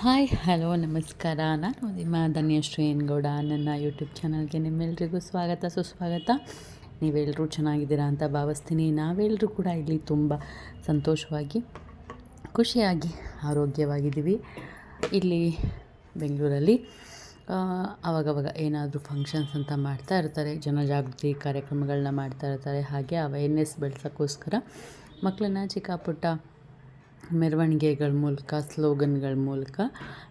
Hi, hello, ನಮಸ್ಕಾರ. ನಾನು ನಿಮ್ಮ ಧನ್ಯ ಶ್ರೀನ್ಗೌಡ ನನ್ನ ಯೂಟ್ಯೂಬ್ ಚಾನಲ್ಗೆ ನಿಮ್ಮೆಲ್ರಿಗೂ ಸ್ವಾಗತ, ಸುಸ್ವಾಗತ. ನೀವೆಲ್ಲರೂ ಚೆನ್ನಾಗಿದ್ದೀರಾ ಅಂತ ಭಾವಿಸ್ತೀನಿ. ನಾವೆಲ್ಲರೂ ಕೂಡ ಇಲ್ಲಿ ತುಂಬ ಸಂತೋಷವಾಗಿ, ಖುಷಿಯಾಗಿ, ಆರೋಗ್ಯವಾಗಿದ್ದೀವಿ. ಇಲ್ಲಿ ಬೆಂಗಳೂರಲ್ಲಿ ಆವಾಗವಾಗ ಏನಾದರೂ ಫಂಕ್ಷನ್ಸ್ ಅಂತ ಮಾಡ್ತಾ ಇರ್ತಾರೆ. ಜನಜಾಗೃತಿ ಕಾರ್ಯಕ್ರಮಗಳನ್ನ ಮಾಡ್ತಾ ಇರ್ತಾರೆ. ಹಾಗೆ ಅವೇರ್ನೆಸ್ ಬೆಳೆಸೋಕ್ಕೋಸ್ಕರ ಮಕ್ಕಳನ್ನ ಚಿಕ್ಕ ಪುಟ್ಟ ಮೆರವಣಿಗೆಗಳ ಮೂಲಕ, ಸ್ಲೋಗನ್ಗಳ ಮೂಲಕ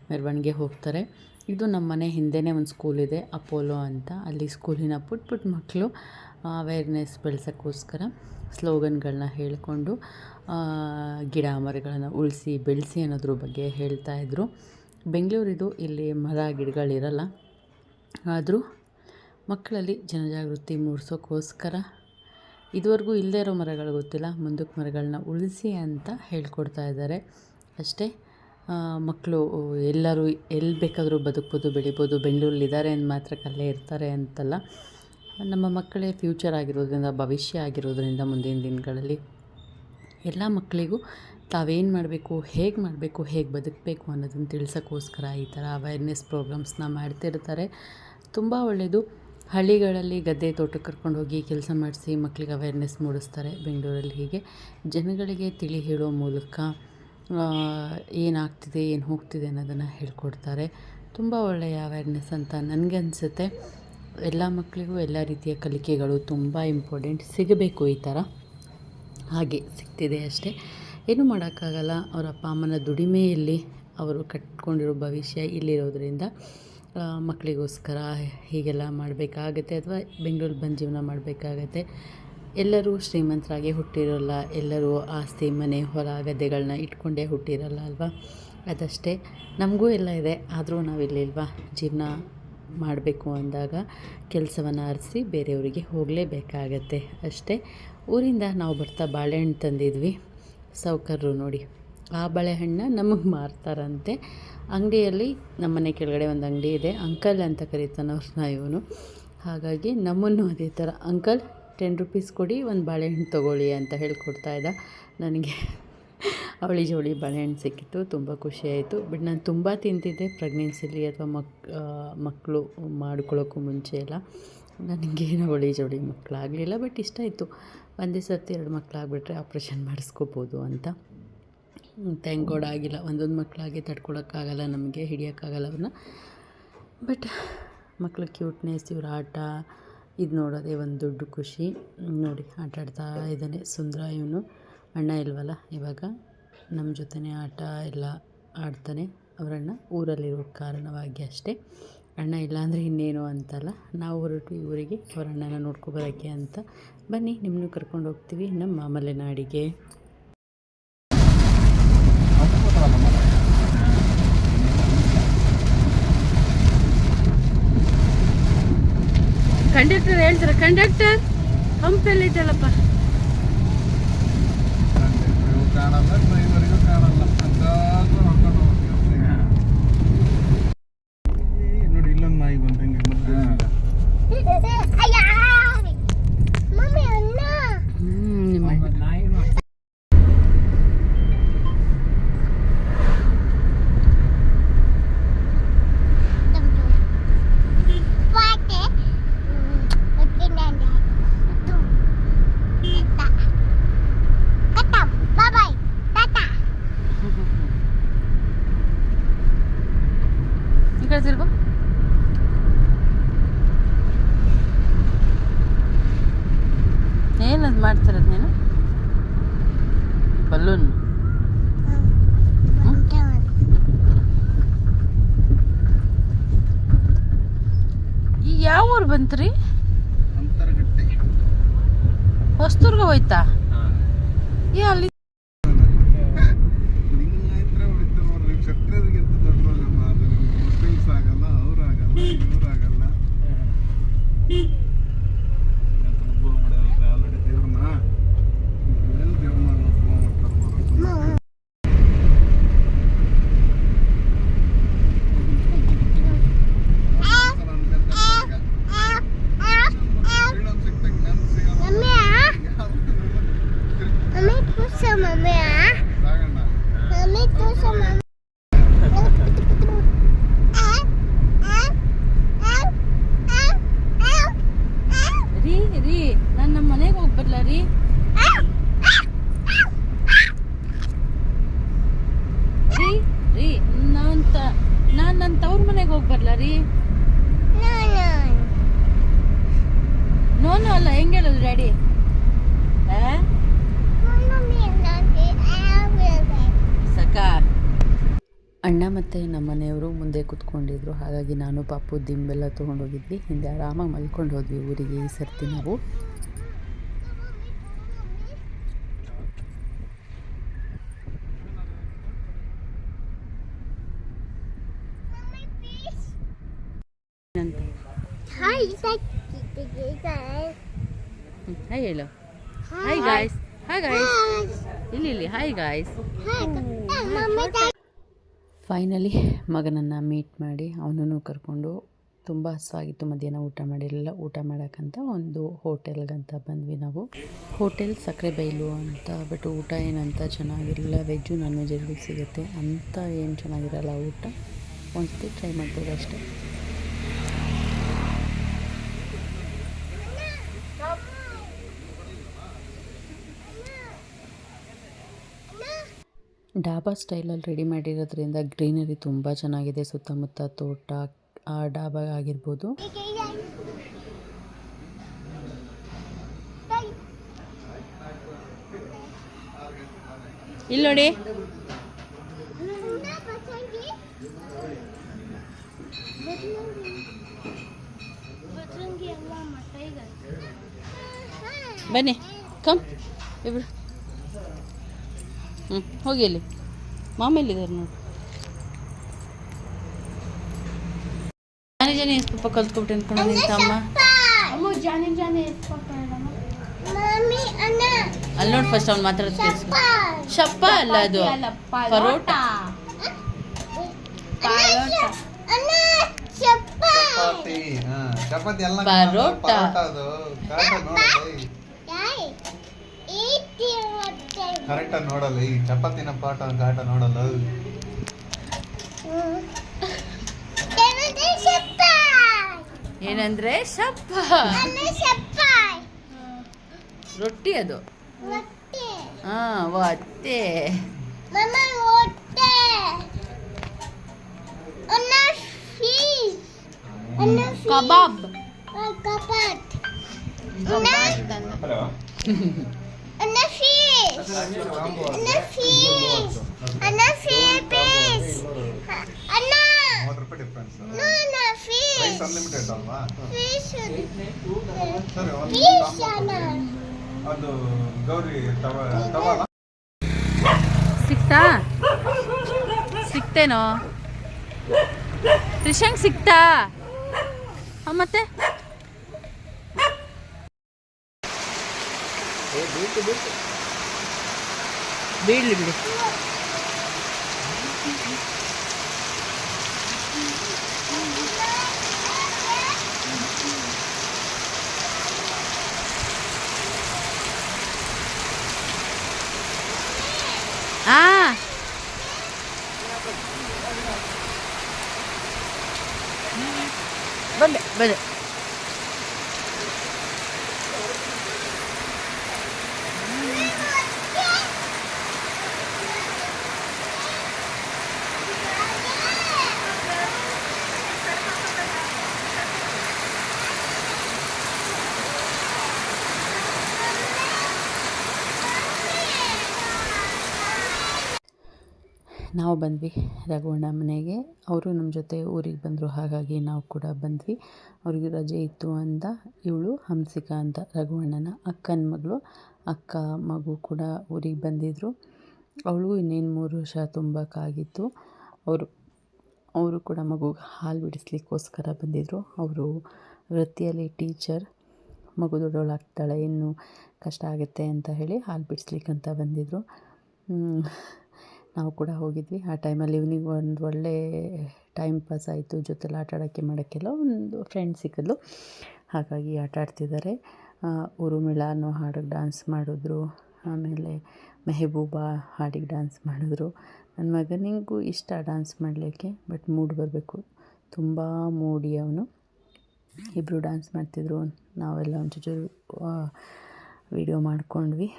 ಮೆರವಣಿಗೆ ಹೋಗ್ತಾರೆ. ಇದು ನಮ್ಮ ಮನೆ ಹಿಂದೆಯೇ ಒಂದು ಸ್ಕೂಲ್ ಇದೆ, ಅಪೋಲೋ ಅಂತ. ಅಲ್ಲಿ ಸ್ಕೂಲಿನ ಪುಟ್ಟ ಪುಟ್ಟ ಮಕ್ಕಳು ಅವೇರ್ನೆಸ್ ಬೆಳೆಸೋಕ್ಕೋಸ್ಕರ ಸ್ಲೋಗನ್ಗಳನ್ನ ಹೇಳಿಕೊಂಡು ಗಿಡ ಮರಗಳನ್ನು ಉಳಿಸಿ, ಬೆಳೆಸಿ ಅನ್ನೋದ್ರ ಬಗ್ಗೆ ಹೇಳ್ತಾಯಿದ್ರು ಬೆಂಗಳೂರಿದು ಇಲ್ಲಿ ಮರ ಗಿಡಗಳಿರಲ್ಲ, ಆದರೂ ಮಕ್ಕಳಲ್ಲಿ ಜನಜಾಗೃತಿ ಮೂಡಿಸೋಕ್ಕೋಸ್ಕರ ಇದುವರೆಗೂ ಇಲ್ಲದೇ ಇರೋ ಮರಗಳು ಗೊತ್ತಿಲ್ಲ, ಮುಂದಕ್ಕೆ ಮರಗಳನ್ನ ಉಳಿಸಿ ಅಂತ ಹೇಳ್ಕೊಡ್ತಾ ಇದ್ದಾರೆ. ಅಷ್ಟೇ ಮಕ್ಕಳು ಎಲ್ಲರೂ ಎಲ್ಲಿ ಬೇಕಾದರೂ ಬದುಕ್ಬೋದು, ಬೆಳಿಬೋದು ಬೆಂಗಳೂರಲ್ಲಿ ಇದ್ದಾರೆ ಅಂದ ಮಾತ್ರ ಅಲ್ಲೇ ಇರ್ತಾರೆ ಅಂತಲ್ಲ. ನಮ್ಮ ಮಕ್ಕಳೇ ಫ್ಯೂಚರ್ ಆಗಿರೋದ್ರಿಂದ, ಭವಿಷ್ಯ ಆಗಿರೋದ್ರಿಂದ ಮುಂದಿನ ದಿನಗಳಲ್ಲಿ ಎಲ್ಲ ಮಕ್ಕಳಿಗೂ ತಾವೇನು ಮಾಡಬೇಕು, ಹೇಗೆ ಮಾಡಬೇಕು, ಹೇಗೆ ಬದುಕಬೇಕು ಅನ್ನೋದನ್ನು ತಿಳಿಸೋಕ್ಕೋಸ್ಕರ ಈ ಥರ ಅವೇರ್ನೆಸ್ ಪ್ರೋಗ್ರಾಮ್ಸ್ನ ಮಾಡ್ತಿರ್ತಾರೆ. ತುಂಬ ಒಳ್ಳೆಯದು ಹಳ್ಳಿಗಳಲ್ಲಿ ಗದ್ದೆ ತೋಟಕ್ಕೆ ಕರ್ಕೊಂಡು ಹೋಗಿ ಕೆಲಸ ಮಾಡಿಸಿ ಮಕ್ಕಳಿಗೆ ಅವೇರ್ನೆಸ್ ಮೂಡಿಸ್ತಾರೆ. ಬೆಂಗಳೂರಲ್ಲಿ ಹೀಗೆ. ಜನಗಳಿಗೆ ತಿಳಿ ಹೇಳೋ ಮೂಲಕ ಏನಾಗ್ತಿದೆ, ಏನು ಹೋಗ್ತಿದೆ ಅನ್ನೋದನ್ನು ಹೇಳ್ಕೊಡ್ತಾರೆ. ತುಂಬ ಒಳ್ಳೆಯ ಅವೇರ್ನೆಸ್ ಅಂತ ನನಗೆ ಅನಿಸುತ್ತೆ. ಎಲ್ಲ ಮಕ್ಕಳಿಗೂ ಎಲ್ಲ ರೀತಿಯ ಕಲಿಕೆಗಳು ತುಂಬ ಇಂಪಾರ್ಟೆಂಟ್ ಸಿಗಬೇಕು ಈ ಥರ ಹಾಗೆ ಸಿಗ್ತಿದೆ ಅಷ್ಟೇ. ಏನೂ ಮಾಡೋಕ್ಕಾಗಲ್ಲ. ಅವರ ಅಪ್ಪ ಅಮ್ಮನ ದುಡಿಮೆಯಲ್ಲಿ ಅವರು ಕಟ್ಕೊಂಡಿರೋ ಭವಿಷ್ಯ ಇಲ್ಲಿರೋದ್ರಿಂದ. ಮಕ್ಕಳಿಗೋಸ್ಕರ ಹೀಗೆಲ್ಲ ಮಾಡಬೇಕಾಗತ್ತೆ ಅಥವಾ ಬೆಂಗಳೂರು ಬಂದು ಜೀವನ ಮಾಡಬೇಕಾಗತ್ತೆ. ಎಲ್ಲರೂ ಶ್ರೀಮಂತರಾಗಿ ಹುಟ್ಟಿರೋಲ್ಲ, ಎಲ್ಲರೂ ಆಸ್ತಿ, ಮನೆ, ಹೊಲ ಗದ್ದೆಗಳನ್ನ ಇಟ್ಕೊಂಡೇ ಹುಟ್ಟಿರಲ್ಲ ಅಲ್ವಾ? ಅದಷ್ಟೇ. ನಮಗೂ ಎಲ್ಲ ಇದೆ, ಆದರೂ ನಾವಿಲ್ಲಿಲ್ವಾ ಜೀವನ ಮಾಡಬೇಕು ಅಂದಾಗ ಕೆಲಸವನ್ನು ಅರಿಸಿ ಬೇರೆಯವರಿಗೆ ಹೋಗಲೇಬೇಕಾಗತ್ತೆ ಅಷ್ಟೇ. ಊರಿಂದ ನಾವು ಬರ್ತಾ ಬಾಳೆಹಣ್ಣು ತಂದಿದ್ವಿ. ಸಾವ್ಕಾರರು ನೋಡಿ, ಆ ಬಾಳೆಹಣ್ಣನ್ನ ನಮಗೆ ಮಾರ್ತಾರಂತೆ. ಅಂಗಡಿಯಲ್ಲಿ ನಮ್ಮನೆ ಕೆಳಗಡೆ ಒಂದು ಅಂಗಡಿ ಇದೆ. ಅಂಕಲ್ ಅಂತ ಕರೀತಾನೆ ಅವ್ರನ್ನ ಇವನು. ಹಾಗಾಗಿ ನಮ್ಮನ್ನು ಅದೇ ಥರ, ಅಂಕಲ್ ಟೆನ್ ರುಪೀಸ್ ಕೊಡಿ, ಒಂದು ಬಾಳೆಹಣ್ಣು ತೊಗೊಳ್ಳಿ ಅಂತ ಹೇಳ್ಕೊಡ್ತಾ ಇದ್ದ. ನನಗೆ ಅವಳಿ ಜೋಳಿ ಬಾಳೆಹಣ್ಣು ಸಿಕ್ಕಿತ್ತು, ತುಂಬ ಖುಷಿಯಾಯಿತು ಬಟ್ ನಾನು ತುಂಬ ತಿಂತಿದ್ದೆ ಪ್ರೆಗ್ನೆನ್ಸಿಲಿ ಅಥವಾ ಮಕ್ ಮಕ್ಕಳು ಮಾಡ್ಕೊಳ್ಳೋಕ್ಕೂ ಮುಂಚೆ ಎಲ್ಲ. ನನಗೇನು ಅವಳಿ ಜೋಳಿ ಮಕ್ಕಳಾಗಲಿಲ್ಲ ಬಟ್ ಇಷ್ಟ ಇತ್ತು ಒಂದೇ ಸರ್ತಿ ಎರಡು ಮಕ್ಕಳಾಗ್ಬಿಟ್ರೆ ಆಪ್ರೇಷನ್ ಮಾಡಿಸ್ಕೋಬೋದು ಅಂತ. ಥ್ಯಾಂಕ್ ಗಾಡ್ ಆಗಿಲ್ಲ. ಒಂದೊಂದು ಮಕ್ಕಳಾಗಿ ತಡ್ಕೊಳೋಕ್ಕಾಗಲ್ಲ, ನಮಗೆ ಹಿಡಿಯೋಕ್ಕಾಗಲ್ಲ ಅವ್ರನ್ನ ಬಟ್ ಮಕ್ಕಳು ಕ್ಯೂಟ್ನೆಸ್ ಇವ್ರ ಆಟ, ಇದು ನೋಡೋದೇ ಒಂದು ದೊಡ್ಡ ಖುಷಿ. ನೋಡಿ, ಆಟ ಆಡ್ತಾ ಇದ್ದಾನೆ ಸುಂದರ ಇವನು. ಅಣ್ಣ ಇಲ್ವಲ್ಲ, ಇವಾಗ ನಮ್ಮ ಜೊತೆನೇ ಆಟ ಎಲ್ಲ ಆಡ್ತಾನೆ. ಅವರಣ್ಣ ಊರಲ್ಲಿರೋ ಕಾರಣವಾಗಿ ಅಷ್ಟೇ. ಅಣ್ಣ ಇಲ್ಲ ಅಂದರೆ ಇನ್ನೇನು ಅಂತಲ್ಲ. ನಾವು ಹೊರಟು ಊರಿಗೆ ಅವರಣ್ಣನ ನೋಡ್ಕೊಬರೋಕ್ಕೆ ಅಂತ. ಬನ್ನಿ ನಿಮ್ಮನ್ನು ಕರ್ಕೊಂಡು ಹೋಗ್ತೀವಿ ನಮ್ಮ ಮಲೆನಾಡಿಗೆ ಕಂಡಕ್ಟರ್ ಹೇಳ್ತಾರೆ? ಕಂಡಕ್ಟರ್ ಹಂಪೆಲ್ಲಿದ್ದಲ್ಲಪ್ಪ ಕಾಣಲ್ಲ ಡ್ರೈವರಿಗೂ ಕಾಣಲ್ಲ ಅಂತಾದ್ರೂ ಹೊಡ್ಕೊಂಡು ಹೋಗ್ತೀವಿ ನೋಡಿ ಇಲ್ಲೊಂದು ನಾಯಿ ಬಂತು ಹಿಂಗೆ ಮಧ್ಯದಿಂದ. ಹ್ಮ್, ನಿಮ್ಮ ಈ ಕಡೆ ತಿರ್ಗು ಏನದು ಮಾಡ್ತಿರೋದು ನೀನು ಬಲೂನ್ ಈಗ ಯಾವ ಊರು ಬಂತ್ರಿ? ಹೊಸ್ತುರ್ಗ ಹೋಯ್ತಾ? ಏ ಅಲ್ಲಿ ನಿಮ್ಮ ಹತ್ರ ಹೊಡಿತಾರೆ ನೋಡ್ರಿ ಕ್ಷತ್ರಿಯರಿಗಿಂತ ದೊಡ್ಡವಾಗಲ್ಲ ಅದು ಮುಸ್ಲಿಮ್ಸ್ ಆಗಲ್ಲ ಅವ್ರಾಗಲ್ಲ ಇವ್ರಾಗಲ್ಲ ಆಲ್ರೆಡಿ ದೇವ್ರನ್ನ ಎಲ್ಲಿ ದೇವ್ರನ್ನ ಮಾಡ್ತಾರೆ ನೋಡ್ರಿ. freedom ಸಿಕ್ತಂಗೆ ನೆನ್ಪು ಸಿಗಲ್ಲ. ಅಂತ ನಾನು ನನ್ನ ತವ್ರ ಮನೆಗೆ ಹೋಗಿ ರೀ? ನೋ ನೋ ಅಲ್ಲ, ಹೆಂಗೆ ಹೇಳೋದು ಡ್ಯಾಡಿ? ಅಣ್ಣ ಮತ್ತು ನಮ್ಮ ಮನೆಯವರು ಮುಂದೆ ಕುತ್ಕೊಂಡಿದ್ರು. ಹಾಗಾಗಿ ನಾನು ಪಾಪು ದಿಂಬೆಲ್ಲ ತೊಗೊಂಡೋಗಿದ್ವಿ. ಹಿಂದೆ ಆರಾಮಾಗಿ ಮಲ್ಕೊಂಡು ಹೋದ್ವಿ ಊರಿಗೆ ಈ ಸರ್ತಿ ನಾವು. ಹಾಯ್ ಹೇಳು. ಹಾಯ್ ಗಾಯ್ಸ್ ಹಾಯ್ ಗಾಯ್ಸ್ ಇಲ್ಲಿ ಇಲ್ಲಿ. ಹಾಯ್ ಗಾಯ್ಸ್ ಫೈನಲಿ ಮಗನನ್ನು ಮೀಟ್ ಮಾಡಿ ಅವನನ್ನು ಕರ್ಕೊಂಡು ತುಂಬ ಹಸುವಾಗಿತ್ತು ಮಧ್ಯಾಹ್ನ ಊಟ ಮಾಡಿರಲಿಲ್ಲ. ಊಟ ಮಾಡೋಕ್ಕಂತ ಒಂದು ಹೋಟೆಲ್ಗಂತ ಬಂದ್ವಿ ನಾವು. ಹೋಟೆಲ್ ಸಕ್ಕರೆ ಬೈಲು ಅಂತ ಬಟ್ ಊಟ ಏನಂತ ಚೆನ್ನಾಗಿರಲಿಲ್ಲ. ವೆಜ್ಜು ನಾನ್ ವೆಜ್ ಎರಡೂ ಸಿಗುತ್ತೆ. ಅಂತ ಏನು ಚೆನ್ನಾಗಿರಲ್ಲ ಊಟ. ಒಂದ್ಸತಿ ಟ್ರೈ ಮಾಡ್ಬೋದು ಅಷ್ಟೇ. ಡಾಬಾ ಸ್ಟೈಲಲ್ಲಿ ರೆಡಿ ಮಾಡಿರೋದ್ರಿಂದ ಗ್ರೀನರಿ ತುಂಬ ಚೆನ್ನಾಗಿದೆ, ಸುತ್ತಮುತ್ತ ತೋಟ, ಆ ಡಾಬಾ ಆಗಿರ್ಬೋದು. ಇಲ್ಲಿ ನೋಡಿ. ಬನ್ನಿ ಕಮ್ ಇಬ್ರು ಹ್ಞೂ ಹೋಗಿ ಅಲ್ಲಿ. ಮಾಮ ಎಲ್ಲಿದ್ದಾರೆ ನೋಡಿ. ಜಾನಿ ಜಾನಿ ಸ್ವಲ್ಪ ಕಲ್ತ್ಕೊಬಿಟ್ಟು ಅನ್ಕೊಂಡು ನಿಂತಮ್ಮ ಅಮ್ಮ. ಜಾನೆ ಜಾನೆ ಅಲ್ಲಿ ನೋಡಿ ಫಸ್ಟ್ ಅವ್ನು ಮಾತಾಡೋದು ಕೇಳಿಸ್ಕೊ ಶಪ್ಪ ಅಲ್ಲ ಅದು. ಪರೋಟ. ಚಪಾತಿ ಎಲ್ಲ ಪರೋಟ. ಅದು. ಕಾಟ ನೋಡಲ್ಲ ಈ ಚಪಾತಿನ ಪಾಠ ಗಾಟ ನೋಡಲ್ಲ. ಏನಂದ್ರೆ ಸಪ್ಪ ರೊಟ್ಟಿ ಅದು. ಹಾ ಒತ್ತೆ. ಕಬಾಬ್. ಹಲೋ. ಅನ್ಲಿಮಿಟೆಡ್ ಅಲ್ವಾ ಅದು. ಗೌರಿ ತವ ತವ? ಸಿಕ್ತಾ? ಸಿಕ್ತೇನೋ? ತ್ರಿಶಂಗ್ ಸಿಕ್ತಾ? ಮತ್ತೆ? ಬೀಳ್ಲಿ ಬಿಡಿ ಆ ಬಂದೆ ಬಂದೆ ನಾವು ಬಂದ್ವಿ ರಘುವಣ್ಣ ಮನೆಗೆ. ಅವರು ನಮ್ಮ ಜೊತೆ ಊರಿಗೆ ಬಂದರು, ಹಾಗಾಗಿ ನಾವು ಕೂಡ ಬಂದ್ವಿ. ಅವ್ರಿಗೆ ರಜೆ ಇತ್ತು ಅಂತ ಇವಳು ಹಂಸಿಕಾ ಅಂತ ರಘುವಣ್ಣನ ಅಕ್ಕನ ಮಗಳು. ಅಕ್ಕ, ಮಗು ಕೂಡ ಊರಿಗೆ ಬಂದಿದ್ದರು ಅವಳಿಗೂ ಇನ್ನೇನು ಮೂರು ವರ್ಷ ತುಂಬಕ್ಕಾಗಿತ್ತು ಅವರು ಅವರು ಕೂಡ ಮಗುಗೆ ಹಾಲು ಬಿಡಿಸ್ಲಿಕ್ಕೋಸ್ಕರ ಬಂದಿದ್ದರು ಅವರು ವೃತ್ತಿಯಲ್ಲಿ ಟೀಚರ್, ಮಗು ದೊಡ್ಡವಳಾಗ್ತಾಳೆ, ಇನ್ನೂ ಕಷ್ಟ ಆಗುತ್ತೆ ಅಂತ ಹೇಳಿ ಹಾಲು ಬಿಡಿಸ್ಲಿಕ್ಕಂತ ಬಂದಿದ್ದರು. ನಾವು ಕೂಡ ಹೋಗಿದ್ವಿ. ಆ ಟೈಮಲ್ಲಿ ಇವ್ನಿಗೆ ಒಂದು ಒಳ್ಳೆ ಟೈಮ್ ಪಾಸ್ ಆಯಿತು. ಜೊತೆಲಿ ಆಟ ಆಡೋಕ್ಕೆ ಮಾಡೋಕ್ಕೆಲ್ಲ ಒಂದು ಫ್ರೆಂಡ್ ಸಿಕ್ಕಿದ್ಲು. ಹಾಗಾಗಿ ಆಟ ಆಡ್ತಿದ್ದಾರೆ. ಉರುಮಿಳ ಅನ್ನೋ ಹಾಡಿಗೆ ಡ್ಯಾನ್ಸ್ ಮಾಡಿದ್ರು. ಆಮೇಲೆ ಮೆಹಬೂಬಾ ಹಾಡಿಗೆ ಡ್ಯಾನ್ಸ್ ಮಾಡಿದ್ರು. ನನ್ನ ಮಗನಿಗೂ ಇಷ್ಟ ಡ್ಯಾನ್ಸ್ ಮಾಡಲಿಕ್ಕೆ ಬಟ್ ಮೂಡ್ ಬರಬೇಕು. ತುಂಬ ಮೂಡಿ ಅವನು. ಇಬ್ಬರು ಡ್ಯಾನ್ಸ್ ಮಾಡ್ತಿದ್ರು. ನಾವೆಲ್ಲ ಒಂಚೂರು ವಿಡಿಯೋ ಮಾಡ್ಕೊಂಡ್ವಿ.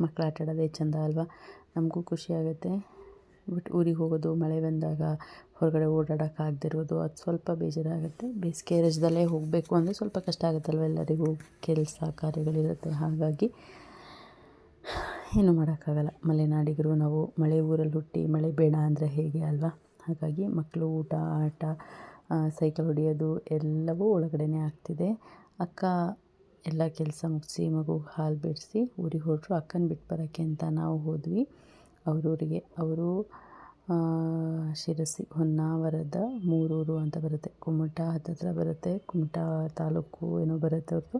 ಮಕ್ಕಳು ಆಟ ಆಡೋದೇ ಚೆಂದ ಅಲ್ವಾ? ನಮಗೂ ಖುಷಿ ಆಗುತ್ತೆ. ಬಟ್ ಊರಿಗೆ ಹೋಗೋದು, ಮಳೆ ಬಂದಾಗ ಹೊರಗಡೆ ಓಡಾಡೋಕ್ಕಾಗದಿರೋದು ಅದು ಸ್ವಲ್ಪ ಬೇಜಾರಾಗುತ್ತೆ. ಬೇಸಿಗೆ ರಜದಲ್ಲೇ ಹೋಗಬೇಕು ಅಂದರೆ ಸ್ವಲ್ಪ ಕಷ್ಟ ಆಗುತ್ತಲ್ವ ಎಲ್ಲರಿಗೂ? ಕೆಲಸ, ಕಾರ್ಯಗಳಿರುತ್ತೆ. ಹಾಗಾಗಿ ಏನೂ ಮಾಡೋಕ್ಕಾಗಲ್ಲ. ಮಲೆನಾಡಿಗರು ನಾವು ಮಳೆ ಊರಲ್ಲಿ ಹುಟ್ಟಿ ಮಳೆ ಬೇಡ ಅಂದರೆ ಹೇಗೆ ಅಲ್ವಾ? ಹಾಗಾಗಿ ಮಕ್ಕಳು ಊಟ, ಆಟ ಸೈಕಲ್ ಹೊಡೆಯೋದು ಎಲ್ಲವೂ ಒಳಗಡೆನೇ ಆಗ್ತಿದೆ. ಅಕ್ಕ ಎಲ್ಲ ಕೆಲಸ ಮುಗಿಸಿ ಮಗುಗೆ ಹಾಲು ಬಿಡಿಸಿ ಊರಿಗೆ ಹೊರಟರು. ಅಕ್ಕನ ಬಿಟ್ಟು ಬರೋಕ್ಕೆ ಅಂತ ನಾವು ಹೋದ್ವಿ. ಅವರೂರಿಗೆ, ಅವರು ಶಿರಸಿ, ಹೊನ್ನಾವರದ ಮೂರೂರು ಅಂತ ಬರುತ್ತೆ. ಕುಮಟ ಹತ್ತತ್ರ ಬರುತ್ತೆ. ಕುಮಟಾ ತಾಲೂಕು ಏನೋ ಬರುತ್ತೆ ಅವ್ರದ್ದು.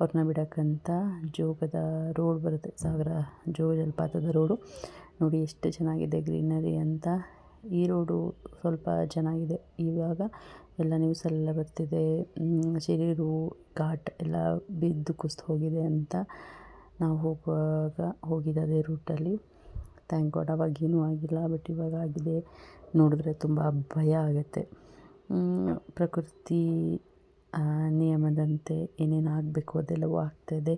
ಅವ್ರನ್ನ ಬಿಡೋಕ್ಕಂತ ಜೋಗದ ರೋಡ್ ಬರುತ್ತೆ. ಸಾಗರ ಜೋಗ ಜಲಪಾತದ ರೋಡು. ನೋಡಿ ಎಷ್ಟು ಚೆನ್ನಾಗಿದೆ ಗ್ರೀನರಿ ಅಂತ. ಈ ರೋಡು ಸ್ವಲ್ಪ ಚೆನ್ನಾಗಿದೆ. ಇವಾಗ ಎಲ್ಲ ನ್ಯೂಸಲ್ಲೆಲ್ಲ ಬರ್ತಿದೆ ಶಿರೂರು ಘಾಟ್ ಎಲ್ಲ ಬಿದ್ದು ಕುಸ್ದು ಹೋಗಿದೆ ಅಂತ ನಾವು ಹೋಗುವಾಗ ಹೋಗಿದ್ದು ಅದೇ ರೂಟಲ್ಲಿ ಥ್ಯಾಂಕ್ ಗಾಡ್ ಅವಾಗ ಏನೂ ಆಗಿಲ್ಲ ಬಟ್ ಇವಾಗ ಆಗಿದೆ. ನೋಡಿದ್ರೆ ತುಂಬ ಭಯ ಆಗುತ್ತೆ. ಪ್ರಕೃತಿ ನಿಯಮದಂತೆ ಏನೇನು ಆಗಬೇಕು ಅದೆಲ್ಲವೂ ಆಗ್ತಾಯಿದೆ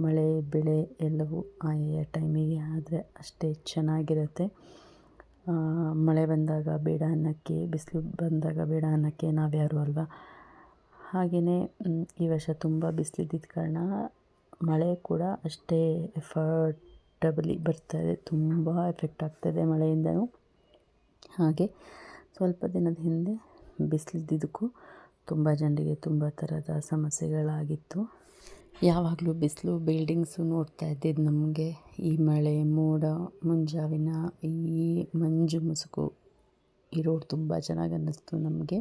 ಮಳೆ, ಬೆಳೆ ಎಲ್ಲವೂ ಆಯಾ ಟೈಮಿಗೆ ಆದರೆ ಅಷ್ಟೇ ಚೆನ್ನಾಗಿರುತ್ತೆ. ಮಳೆ ಬಂದಾಗ ಬೇಡ ಅನ್ನೋಕ್ಕೆ, ಬಿಸಿಲು ಬಂದಾಗ ಬೇಡ ಅನ್ನೋಕ್ಕೆ ನಾವ್ಯಾರು ಅಲ್ವಾ? ಹಾಗೆಯೇ ಈ ವರ್ಷ ತುಂಬ ಬಿಸಿಲಿದ್ದಿದ್ದ ಕಾರಣ ಮಳೆ ಕೂಡ ಅಷ್ಟೇ ಎಫರ್ಟಬಲಿ ಇದೆ, ತುಂಬ ಎಫೆಕ್ಟ್ ಆಗ್ತಾಯಿದೆ ಮಳೆಯಿಂದನೂ. ಹಾಗೆ ಸ್ವಲ್ಪ ದಿನದ ಹಿಂದೆ ಬಿಸಿಲಿದ್ದಿದ್ದಕ್ಕೂ ತುಂಬ ಜನರಿಗೆ ತುಂಬ ಥರದ ಸಮಸ್ಯೆಗಳಾಗಿತ್ತು. ಯಾವಾಗಲೂ ಬಿಸಿಲು ಬಿಲ್ಡಿಂಗ್ಸು ನೋಡ್ತಾ ಇದ್ದಿದ್ದು ನಮಗೆ. ಈ ಮಳೆ, ಮೋಡ, ಮುಂಜಾವಿನ ಈ ಮಂಜು ಮುಸುಕು ಈ ರೋಡ್ ತುಂಬ ಚೆನ್ನಾಗಿ ಅನ್ನಿಸ್ತು ನಮಗೆ.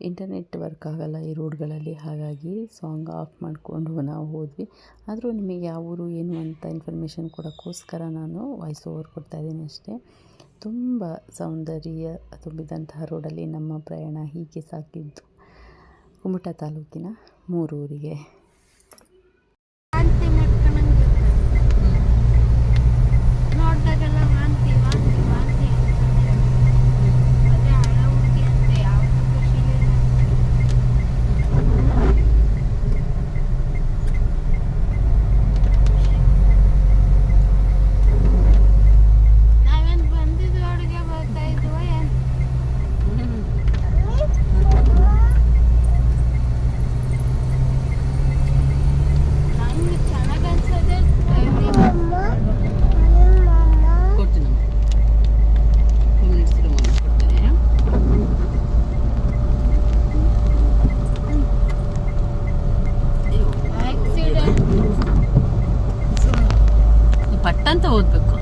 ಇಂಟರ್ನೆಟ್ ವರ್ಕ್ ಆಗೋಲ್ಲ ಈ ರೋಡ್ಗಳಲ್ಲಿ ಹಾಗಾಗಿ ಸಾಂಗ್ ಆಫ್ ಮಾಡಿಕೊಂಡು ನಾವು ಹೋದ್ವಿ. ಆದರೂ ನಿಮಗೆ ಯಾವ ಊರು ಏನು ಅಂತ ಇನ್ಫಾರ್ಮೇಷನ್ ಕೊಡೋಕ್ಕೋಸ್ಕರ ನಾನು ವಾಯ್ಸ್ ಓವರ್ ಕೊಡ್ತಾಯಿದ್ದೀನಿ ಅಷ್ಟೇ. ತುಂಬ ಸೌಂದರ್ಯ ತುಂಬಿದಂತಹ ರೋಡಲ್ಲಿ ನಮ್ಮ ಪ್ರಯಾಣ ಹೀಗೆ ಸಾಕಿದ್ದು ಕುಮಟ ತಾಲೂಕಿನ ಮೂರೂರಿಗೆ. ಪಟ್ಟ ಅಂತ ಓದಬೇಕು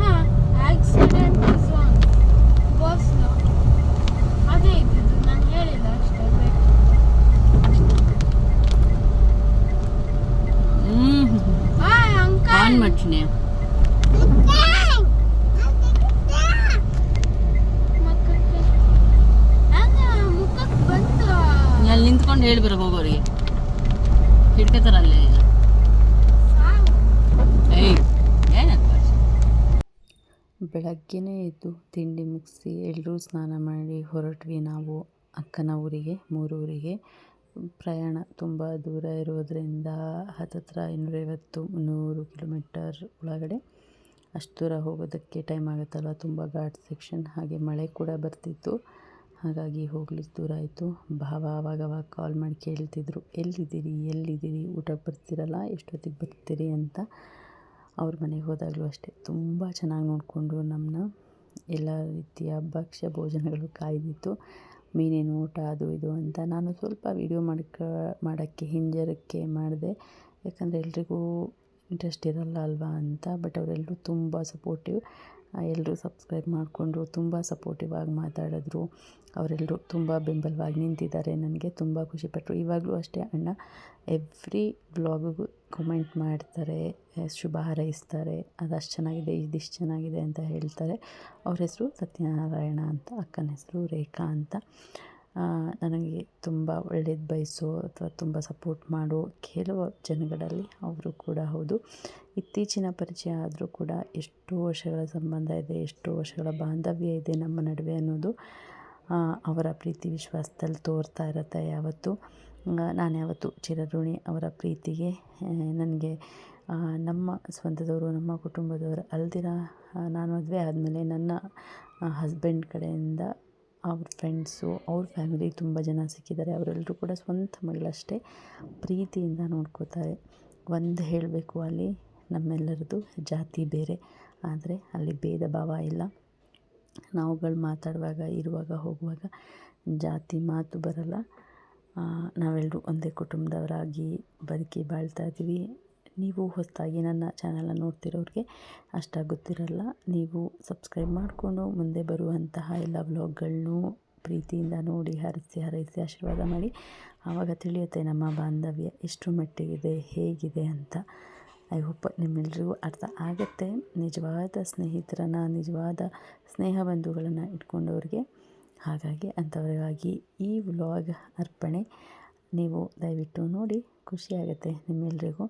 ಹಾ ಆಕ್ಸಿಡೆಂಟ್ ಸಾಂಗ್ ಬಸ್ ಅದೇ ಇದ್ದಿದ್ದು ನಾನು ಹೇಳಿಲ್ಲ ಅಷ್ಟೇ ಬೇಕು ಹ್ಞೂ ಹಾಯ್ ಅಂಕಲ್ ಆನ್ ಮಾಡ್ತೀನಿ ಮಕ್ಕಕ್ಕೆ ಹಂಗ ಮುಖಕ್ಕೆ ಬಂತು ಅಲ್ಲಿ ನಿಂತ್ಕೊಂಡು ಹೇಳಿ ಬರೋ ಹೋಗೋರಿಗೆ ಹಿಡ್ಕತಾರ ಅಲ್ಲೇ ಈಗ ಸಾವು ಏಯ್ ಏನಪ್ಪ ಎದ್ದು ತಿಂಡಿ ಮುಗಿಸಿ ಎಲ್ಲರೂ ಸ್ನಾನ ಮಾಡಿ ಹೊರಟ್ವಿ ನಾವು ಅಕ್ಕನ ಊರಿಗೆ ಮೂರೂರಿಗೆ ಪ್ರಯಾಣ ತುಂಬ ದೂರ ಇರೋದರಿಂದ ಹತ್ತತ್ರ ಇನ್ನೂರೈವತ್ತು ಮುನ್ನೂರು ಕಿಲೋಮೀಟರ್ ಒಳಗಡೆ. ಅಷ್ಟು ದೂರ ಹೋಗೋದಕ್ಕೆ ಟೈಮ್ ಆಗುತ್ತಲ್ಲ ತುಂಬ ಘಾಟ್ ಸೆಕ್ಷನ್, ಹಾಗೆ ಮಳೆ ಕೂಡ ಬರ್ತಿತ್ತು. ಹಾಗಾಗಿ ಹೋಗ್ಲಿಕ್ಕೆ ದೂರ ಆಯಿತು. ಭಾವ ಆವಾಗವಾಗ ಕಾಲ್ ಮಾಡಿ ಕೇಳ್ತಿದ್ರು. ಎಲ್ಲಿದ್ದೀರಿ? ಎಲ್ಲಿದ್ದೀರಿ? ಊಟಕ್ಕೆ ಬರ್ತೀರಲ್ಲ? ಎಷ್ಟೊತ್ತಿಗೆ ಬರ್ತೀರಿ ಅಂತ. ಅವ್ರ ಮನೆಗೆ ಹೋದಾಗಲೂ ಅಷ್ಟೇ. ತುಂಬ ಚೆನ್ನಾಗಿ ನೋಡಿಕೊಂಡ್ರು ನಮ್ಮನ್ನ ಎಲ್ಲ ರೀತಿಯ ಭಕ್ಷ್ಯ ಭೋಜನಗಳು ಕಾಯ್ದಿತ್ತು. ಮೀನಿನ ಊಟ ಅದು ಇದು ಅಂತ ನಾನು ಸ್ವಲ್ಪ ವೀಡಿಯೋ ಮಾಡ್ಕ, ಮಾಡೋಕ್ಕೆ, ಹಿಂಜರಿಕೆ ಮಾಡಿದೆ. ಯಾಕಂದರೆ ಎಲ್ರಿಗೂ ಇಂಟ್ರೆಸ್ಟ್ ಇರಲ್ಲ ಅಲ್ವಾ ಅಂತ ಬಟ್ ಅವರೆಲ್ಲರೂ ತುಂಬ ಸಪೋರ್ಟಿವ್ ಎಲ್ಲರೂ ಸಬ್ಸ್ಕ್ರೈಬ್ ಮಾಡಿಕೊಂಡ್ರು ತುಂಬ ಸಪೋರ್ಟಿವ್ ಆಗಿ ಮಾತಾಡಿದ್ರು. ಅವರೆಲ್ಲರೂ ತುಂಬ ಬೆಂಬಲವಾಗಿ ನಿಂತಿದ್ದಾರೆ. ನನಗೆ ತುಂಬ ಖುಷಿಪಟ್ಟರು ಇವಾಗಲೂ ಅಷ್ಟೇ ಅಣ್ಣ ಎವ್ರಿ ಬ್ಲಾಗಿಗೂ ಕಮೆಂಟ್ ಮಾಡ್ತಾರೆ ಶುಭ ಹಾರೈಸ್ತಾರೆ ಅದಷ್ಟು ಚೆನ್ನಾಗಿದೆ ಇದಿಷ್ಟು ಚೆನ್ನಾಗಿದೆ ಅಂತ ಹೇಳ್ತಾರೆ. ಅವ್ರ ಹೆಸರು ಸತ್ಯನಾರಾಯಣ ಅಂತ, ಅಕ್ಕನ ಹೆಸರು ರೇಖಾ ಅಂತ. ನನಗೆ ತುಂಬ ಒಳ್ಳೇದು ಬಯಸೋ ಅಥವಾ ತುಂಬ ಸಪೋರ್ಟ್ ಮಾಡೋ ಕೆಲವು ಜನಗಳಲ್ಲಿ ಅವರು ಕೂಡ ಹೌದು. ಇತ್ತೀಚಿನ ಪರಿಚಯ ಆದರೂ ಕೂಡ ಎಷ್ಟೋ ವರ್ಷಗಳ ಸಂಬಂಧ ಇದೆ, ಎಷ್ಟೋ ವರ್ಷಗಳ ಬಾಂಧವ್ಯ ಇದೆ ನಮ್ಮ ನಡುವೆ ಅನ್ನೋದು ಅವರ ಪ್ರೀತಿ ವಿಶ್ವಾಸದಲ್ಲಿ ತೋರ್ತಾ ಇರುತ್ತೆ ಯಾವತ್ತು. ನಾನು ಯಾವತ್ತು ಚಿರಋಣಿ ಅವರ ಪ್ರೀತಿಗೆ ನನಗೆ ನಮ್ಮ ಸ್ವಂತದವರು, ನಮ್ಮ ಕುಟುಂಬದವರು ಅಲ್ದಿರ ನಾನು ಮದುವೆ ಆದಮೇಲೆ ನನ್ನ ಹಸ್ಬೆಂಡ್ ಕಡೆಯಿಂದ ಅವ್ರ ಫ್ರೆಂಡ್ಸು ಅವ್ರ ಫ್ಯಾಮಿಲಿ ತುಂಬ ಜನ ಸಿಕ್ಕಿದ್ದಾರೆ. ಅವರೆಲ್ಲರೂ ಕೂಡ ಸ್ವಂತ ಮಗಳಷ್ಟೇ ಪ್ರೀತಿಯಿಂದ ನೋಡ್ಕೋತಾರೆ. ಒಂದು ಹೇಳಬೇಕು ಅಲ್ಲಿ ನಮ್ಮೆಲ್ಲರದು ಜಾತಿ ಬೇರೆ, ಆದರೆ ಅಲ್ಲಿ ಭೇದ ಭಾವ ಇಲ್ಲ. ನಾವುಗಳು ಮಾತಾಡುವಾಗ, ಇರುವಾಗ, ಹೋಗುವಾಗ ಜಾತಿ ಮಾತು ಬರಲ್ಲ. ನಾವೆಲ್ಲರೂ ಒಂದೇ ಕುಟುಂಬದವರಾಗಿ ಬದುಕಿ ಬಾಳ್ತಾ ಇದ್ದೀವಿ. ನೀವು ಹೊಸದಾಗಿ ನನ್ನ ಚಾನಲನ್ನು ನೋಡ್ತಿರೋರಿಗೆ ಅಷ್ಟಾಗಿ ಗೊತ್ತಿರಲ್ಲ, ನೀವು ಸಬ್ಸ್ಕ್ರೈಬ್ ಮಾಡಿಕೊಂಡು ಮುಂದೆ ಬರುವಂತಹ ಎಲ್ಲ ವ್ಲಾಗ್ಗಳನ್ನೂ ಪ್ರೀತಿಯಿಂದ ನೋಡಿ, ಹರಿಸಿ ಹರಿಸಿ ಆಶೀರ್ವಾದ ಮಾಡಿ. ಆವಾಗ ತಿಳಿಯುತ್ತೆ ನಮ್ಮ ಬಾಂಧವ್ಯ ಎಷ್ಟು ಮಟ್ಟಿಗಿದೆ, ಹೇಗಿದೆ ಅಂತ. ಐ ಹೋಪ್ ನಿಮ್ಮೆಲ್ರಿಗೂ ಅರ್ಥ ಆಗುತ್ತೆ. ನಿಜವಾದ ಸ್ನೇಹಿತರನ್ನು, ನಿಜವಾದ ಸ್ನೇಹ ಬಂಧುಗಳನ್ನು ಇಟ್ಕೊಂಡವ್ರಿಗೆ ಹಾಗಾಗಿ ಅಂಥವರಿಗಾಗಿ ಈ ವ್ಲಾಗ್ ಅರ್ಪಣೆ ನೀವು ದಯವಿಟ್ಟು ನೋಡಿ ಖುಷಿಯಾಗುತ್ತೆ ನಿಮ್ಮೆಲ್ರಿಗೂ.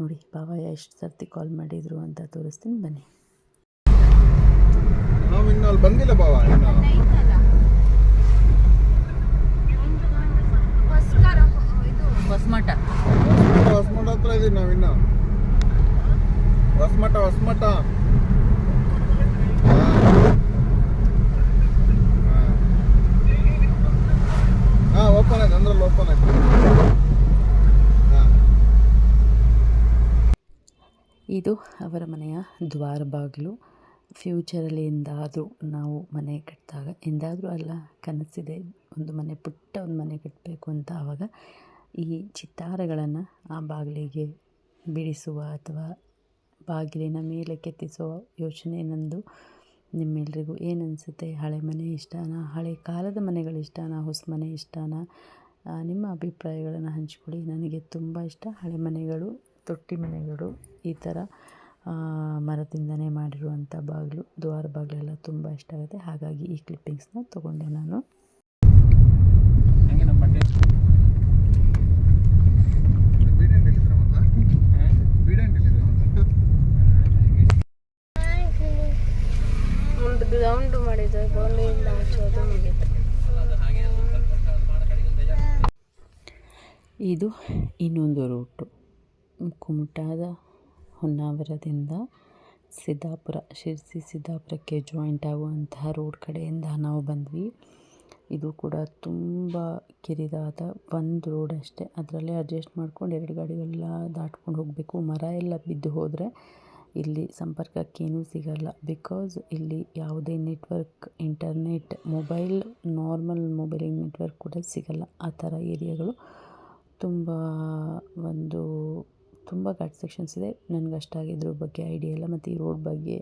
ನೋಡಿ ಬಾಬಯ್ಯ ಎಷ್ಟು ಸರ್ತಿ ಕಾಲ್ ಮಾಡಿದರು ಅಂತ ತೋರಿಸ್ತೀನಿ ಬನ್ನಿ. ನಾವು ಇನ್ನೂ ಅಲ್ಲಿ ಬಂದಿಲ್ಲ ಬಾವ ಹೊಸಮಠ ಹೊಸಮಠ ಹತ್ರ ಇದೀವಿ ನಾವಿನ್ನ. ಹೊಸಮಠ ಹೊಸಮಠ ಹಾಂ ಓಪನ್ ಇದು ಅವರ ಮನೆಯ ದ್ವಾರ ಬಾಗಿಲು. ಫ್ಯೂಚರಲ್ಲಿ ಎಂದಾದರೂ ನಾವು ಮನೆ ಕಟ್ಟಿದಾಗ ಎಂದಾದರೂ ಅಲ್ಲ, ಕನಸಿದೆ, ಒಂದು ಮನೆ, ಪುಟ್ಟ ಒಂದು ಮನೆ ಕಟ್ಟಬೇಕು ಅಂತ ಆವಾಗ ಈ ಚಿತ್ತಾರಗಳನ್ನು ಆ ಬಾಗಿಲಿಗೆ ಬಿಡಿಸುವ ಅಥವಾ ಬಾಗಿಲಿನ ಮೇಲೆ ಕೆತ್ತಿಸುವ ಯೋಚನೆ ನಂದು ನಿಮ್ಮೆಲ್ರಿಗೂ ಏನು ಅನಿಸುತ್ತೆ ಹಳೆ ಮನೆ ಇಷ್ಟನಾ? ಹಳೆ ಕಾಲದ ಮನೆಗಳು ಇಷ್ಟನಾ? ಹೊಸ ಮನೆ ಇಷ್ಟನಾ? ನಿಮ್ಮ ಅಭಿಪ್ರಾಯಗಳನ್ನು ಹಂಚಿಕೊಳ್ಳಿ. ನನಗೆ ತುಂಬ ಇಷ್ಟ. ಹಳೆ ಮನೆಗಳು, ತೊಟ್ಟಿ ಮನೆಗಳು ಈ ಥರ ಮರದಿಂದನೇ ಮಾಡಿರುವಂಥ ಬಾಗಿಲು, ದ್ವಾರ ಬಾಗಿಲೆಲ್ಲ ತುಂಬ ಇಷ್ಟ ಆಗುತ್ತೆ. ಹಾಗಾಗಿ ಈ ಕ್ಲಿಪ್ಪಿಂಗ್ಸ್ನ ತೊಗೊಂಡೆ ನಾನು ಬೀಡಂಡಿಲಿದ್ರ ಮತ್ತೆ ಬೀಡಂಡಿಲಿದ್ರ ಮತ್ತೆ ಗ್ರೌಂಡ್ ಮಾಡಿದ್ರು ಗ್ರೌಂಡಿಂದ ಹಚ್ಚೋದು ಇದು ಇನ್ನೊಂದು ರೂಟು ಕುಮಟಾದ ಹೊನ್ನಾವರದಿಂದ ಸಿದ್ದಾಪುರ, ಶಿರ್ಸಿ ಸಿದ್ದಾಪುರಕ್ಕೆ ಜಾಯಿಂಟ್ ಆಗುವಂತಹ ರೋಡ್ ಕಡೆಯಿಂದ ನಾವು ಬಂದ್ವಿ. ಇದು ಕೂಡ ತುಂಬ ಕಿರಿದಾದ ಒಂದು ರೋಡ್ ಅಷ್ಟೇ. ಅದರಲ್ಲೇ ಅಡ್ಜಸ್ಟ್ ಮಾಡ್ಕೊಂಡು ಎರಡು ಗಾಡಿಗಳೆಲ್ಲ ದಾಟ್ಕೊಂಡು ಹೋಗಬೇಕು. ಮರ ಎಲ್ಲ ಬಿದ್ದು ಹೋದರೆ ಇಲ್ಲಿ ಸಂಪರ್ಕಕ್ಕೇನೂ ಸಿಗಲ್ಲ. ಬಿಕಾಸ್ ಇಲ್ಲಿ ಯಾವುದೇ ನೆಟ್ವರ್ಕ್, ಇಂಟರ್ನೆಟ್, ಮೊಬೈಲ್, ನಾರ್ಮಲ್ ಮೊಬೈಲಿಂಗ್ ನೆಟ್ವರ್ಕ್ ಕೂಡ ಸಿಗಲ್ಲ. ಆ ಥರ ಏರಿಯಾಗಳು ತುಂಬ ಒಂದು, ತುಂಬ ಘಾಟ್ ಸೆಕ್ಷನ್ಸ್ ಇದೆ. ನನಗೆ ಅಷ್ಟಾಗಿ ಇದ್ರ ಬಗ್ಗೆ ಐಡಿಯಾ ಇಲ್ಲ. ಮತ್ತು ಈ ರೋಡ್ ಬಗ್ಗೆ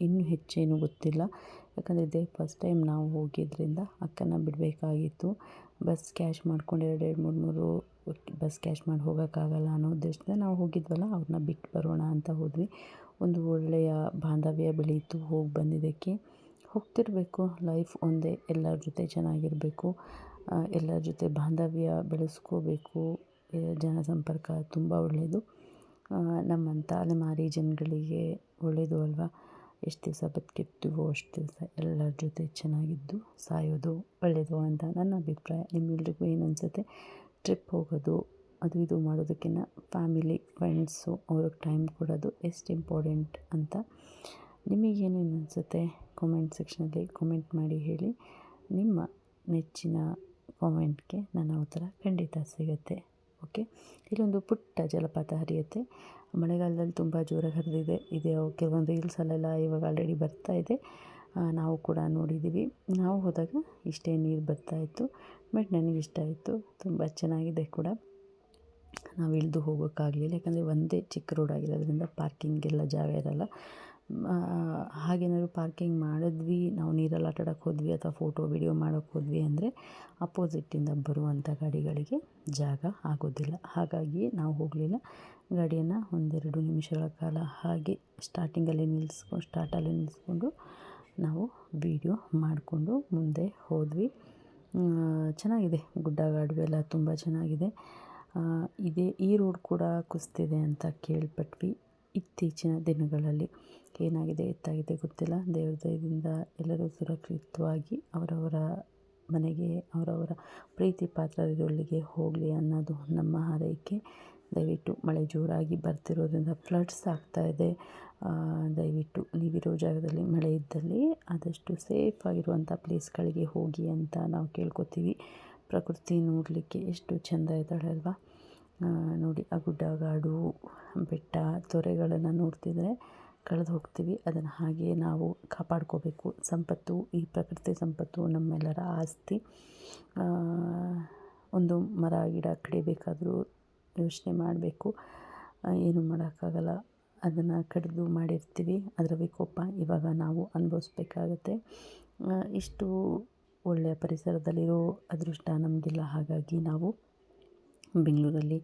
ಇನ್ನೂ ಹೆಚ್ಚೇನು ಗೊತ್ತಿಲ್ಲ. ಯಾಕಂದರೆ ಇದೇ ಫಸ್ಟ್ ಟೈಮ್ ನಾವು ಹೋಗಿದ್ದರಿಂದ ಅಕ್ಕನ ಬಿಡಬೇಕಾಗಿತ್ತು. ಬಸ್ ಕ್ಯಾಶ್ ಮಾಡ್ಕೊಂಡು ಎರಡು ಎರಡು, ಮೂರು ಮೂರು ಬಸ್ ಕ್ಯಾಶ್ ಮಾಡಿ ಹೋಗೋಕ್ಕಾಗಲ್ಲ ಅನ್ನೋ ಉದ್ದೇಶದಿಂದ ನಾವು ಹೋಗಿದ್ವಲ್ಲ, ಅವ್ರನ್ನ ಬಿಟ್ಟು ಬರೋಣ ಅಂತ ಹೋದ್ವಿ. ಒಂದು ಒಳ್ಳೆಯ ಬಾಂಧವ್ಯ ಬೆಳೀತು ಹೋಗಿ ಬಂದಿದ್ದಕ್ಕೆ. ಹೋಗ್ತಿರಬೇಕು ಲೈಫ್ ಒಂದೇ, ಎಲ್ಲರ ಜೊತೆ ಚೆನ್ನಾಗಿರಬೇಕು ಎಲ್ಲರ ಜೊತೆ ಬಾಂಧವ್ಯ ಬೆಳೆಸ್ಕೋಬೇಕು ಜನ ಜನಸಂಪರ್ಕ ತುಂಬ ಒಳ್ಳೆಯದು. ನಮ್ಮ ನಮ್ಮಂಥ ಅಲೆಮಾರಿ ಜನಗಳಿಗೆ ಒಳ್ಳೆಯದು ಅಲ್ವಾ? ಎಷ್ಟು ದಿವಸ ಬದುಕಿರ್ತೀವೋ ಅಷ್ಟು ದಿವಸ ಎಲ್ಲರ ಜೊತೆ ಚೆನ್ನಾಗಿದ್ದು, ಸಾಯೋದು ಒಳ್ಳೆಯದು ಅಂತ ನನ್ನ ಅಭಿಪ್ರಾಯ. ನಿಮ್ಮೆಲ್ರಿಗೂ ಏನು ಅನಿಸುತ್ತೆ ಟ್ರಿಪ್ ಹೋಗೋದು ಅದು ಇದು ಮಾಡೋದಕ್ಕಿಂತ ಫ್ಯಾಮಿಲಿ ಫ್ರೆಂಡ್ಸು ಅವ್ರಿಗೆ ಟೈಮ್ ಕೊಡೋದು ಎಷ್ಟು ಇಂಪಾರ್ಟೆಂಟ್ ಅಂತ ನಿಮಗೇನೇನು ಅನಿಸುತ್ತೆ? ಕಾಮೆಂಟ್ ಸೆಕ್ಷನಲ್ಲಿ ಕಾಮೆಂಟ್ ಮಾಡಿ ಹೇಳಿ. ನಿಮ್ಮ ನೆಚ್ಚಿನ ಕಾಮೆಂಟ್ಗೆ ನನ್ನ ಉತ್ತರ ಖಂಡಿತ ಸಿಗುತ್ತೆ. ಓಕೆ ಇಲ್ಲೊಂದು ಪುಟ್ಟ ಜಲಪಾತ ಹರಿಯುತ್ತೆ. ಮಳೆಗಾಲದಲ್ಲಿ ತುಂಬ ಜೋರಾಗಿ ಹರಿದಿದೆ. ಇದೆ ಕೆಲವೊಂದು ರೀಲ್ಸಲ್ಲೆಲ್ಲ ಇವಾಗ ಆಲ್ರೆಡಿ ಬರ್ತಾ ಇದೆ. ನಾವು ಕೂಡ ನೋಡಿದ್ದೀವಿ ನಾವು ಹೋದಾಗ ಇಷ್ಟೇ ನೀರು ಬರ್ತಾಯಿತ್ತು ಬಟ್ ನನಗೆ ಇಷ್ಟ ಆಯಿತು. ತುಂಬ ಚೆನ್ನಾಗಿದೆ ಕೂಡ. ನಾವು ಇಳಿದು ಹೋಗೋಕ್ಕಾಗಲಿಲ್ಲ. ಯಾಕಂದರೆ ಒಂದೇ ಚಿಕ್ಕ ರೋಡ್ ಆಗಿರೋದ್ರಿಂದ ಪಾರ್ಕಿಂಗೆಲ್ಲ ಜಾಗ ಇರಲ್ಲ. ಹಾಗೇನಾದ್ರು ಪಾರ್ಕಿಂಗ್ ಮಾಡಿದ್ವಿ, ನಾವು ನೀರಲ್ಲಿ ಆಟ ಆಡೋಕ್ಕೆ ಹೋದ್ವಿ ಅಥವಾ ಫೋಟೋ ವಿಡಿಯೋ ಮಾಡೋಕ್ಕೆ ಹೋದ್ವಿ ಅಂದರೆ ಅಪೋಸಿಟ್ಟಿಂದ ಬರುವಂಥ ಗಾಡಿಗಳಿಗೆ ಜಾಗ ಆಗೋದಿಲ್ಲ. ಹಾಗಾಗಿ ನಾವು ಹೋಗಲಿಲ್ಲ. ಗಾಡಿಯನ್ನು ಒಂದೆರಡು ನಿಮಿಷಗಳ ಕಾಲ ಹಾಗೆ ಸ್ಟಾರ್ಟಿಂಗಲ್ಲಿ ನಿಲ್ಲಿಸ್ಕೊಂಡು ಸ್ಟಾರ್ಟಲ್ಲಿ ನಿಲ್ಲಿಸ್ಕೊಂಡು ನಾವು ವಿಡಿಯೋ ಮಾಡಿಕೊಂಡು ಮುಂದೆ ಹೋದ್ವಿ. ಚೆನ್ನಾಗಿದೆ ಗುಡ್ಡಗಾಡು ಎಲ್ಲ ತುಂಬ ಚೆನ್ನಾಗಿದೆ. ಇದೇ ಈ ರೋಡ್ ಕೂಡ ಕುಸ್ತಿದೆ ಅಂತ ಕೇಳ್ಪಟ್ವಿ ಇತ್ತೀಚಿನ ದಿನಗಳಲ್ಲಿ. ಏನಾಗಿದೆ, ಎತ್ತಾಗಿದೆ ಗೊತ್ತಿಲ್ಲ. ದೇವ್ರ ದಯದಿಂದ ಎಲ್ಲರೂ ಸುರಕ್ಷಿತವಾಗಿ ಅವರವರ ಮನೆಗೆ, ಅವರವರ ಪ್ರೀತಿ ಪಾತ್ರದೊಳಗೆ ಹೋಗಲಿ ಅನ್ನೋದು ನಮ್ಮ ಹಾರೈಕೆ. ದಯವಿಟ್ಟು ಮಳೆ ಜೋರಾಗಿ ಬರ್ತಿರೋದ್ರಿಂದ ಫ್ಲಡ್ಸ್ ಆಗ್ತಾಯಿದೆ ದಯವಿಟ್ಟು ನೀವಿರೋ ಜಾಗದಲ್ಲಿ ಮಳೆ ಇದ್ದಲ್ಲಿ ಆದಷ್ಟು ಸೇಫ್ ಆಗಿರುವಂಥ ಪ್ಲೇಸ್ಗಳಿಗೆ ಹೋಗಿ ಅಂತ ನಾವು ಕೇಳ್ಕೊತೀವಿ. ಪ್ರಕೃತಿ ನೋಡಲಿಕ್ಕೆ ಎಷ್ಟು ಚೆಂದ ಇದ್ದಾಳೆ ಅಲ್ವಾ? ನೋಡಿ ಆ ಗುಡ್ಡಗಾಡು ಬೆಟ್ಟ, ತೊರೆಗಳನ್ನು ನೋಡ್ತಿದ್ರೆ ಕಳೆದು ಹೋಗ್ತೀವಿ. ಅದನ್ನು ಹಾಗೆ ನಾವು ಕಾಪಾಡ್ಕೋಬೇಕು. ಸಂಪತ್ತು, ಈ ಪ್ರಕೃತಿ ಸಂಪತ್ತು ನಮ್ಮೆಲ್ಲರ ಆಸ್ತಿ. ಒಂದು ಮರ, ಗಿಡ ಕಡಿಬೇಕಾದರೂ ಯೋಚನೆ ಮಾಡಬೇಕು. ಏನು ಮಾಡೋಕ್ಕಾಗಲ್ಲ. ಅದನ್ನು ಕಡಿದು ಮಾಡಿರ್ತೀವಿ. ಅದರ ವಿಕೋಪ ಇವಾಗ ನಾವು ಅನುಭವಿಸ್ಬೇಕಾಗತ್ತೆ. ಇಷ್ಟು ಒಳ್ಳೆಯ ಪರಿಸರದಲ್ಲಿರೋ ಅದೃಷ್ಟ ನಮಗಿಲ್ಲ ಹಾಗಾಗಿ ನಾವು ಬೆಂಗಳೂರಲ್ಲಿ